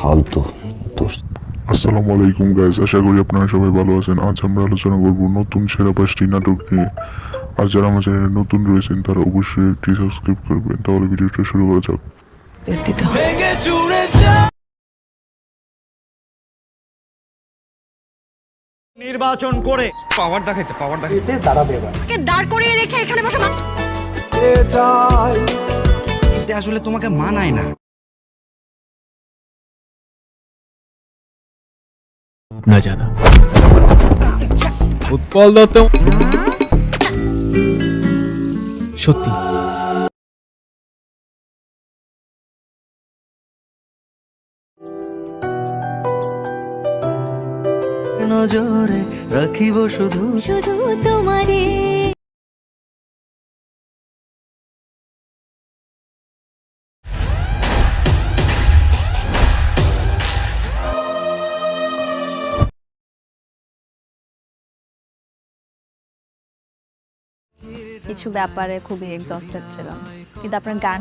ফালতু দোষ। আসসালামু আলাইকুম গাইজ আশা করি আপনারা সবাই ভালো আছেন। আজ আমরা আলোচনা করব নতুন সেরা পাঁচটি নাটক নিয়ে। আর যারা আমার চ্যানেলে নতুন রয়েছেন তারা অবশ্যই একটি সাবস্ক্রাইব করবেন। তাহলে ভিডিওটা শুরু করা যাক। নির্বাচন করে। পাওয়ার দেখাইতে পাওয়ার দেখাইতে। কে দাঁড় করিয়ে রেখে এখানে বসে এটা আসলে তোমাকে মানায় না। না জানা। উৎপল দত্ত। সত্যি। নজরে রাখিব শুধু শুধু তোমারে কিছু ব্যাপারে খুবই এক্সস্টেড ছিলাম। কিন্তু আপনার গান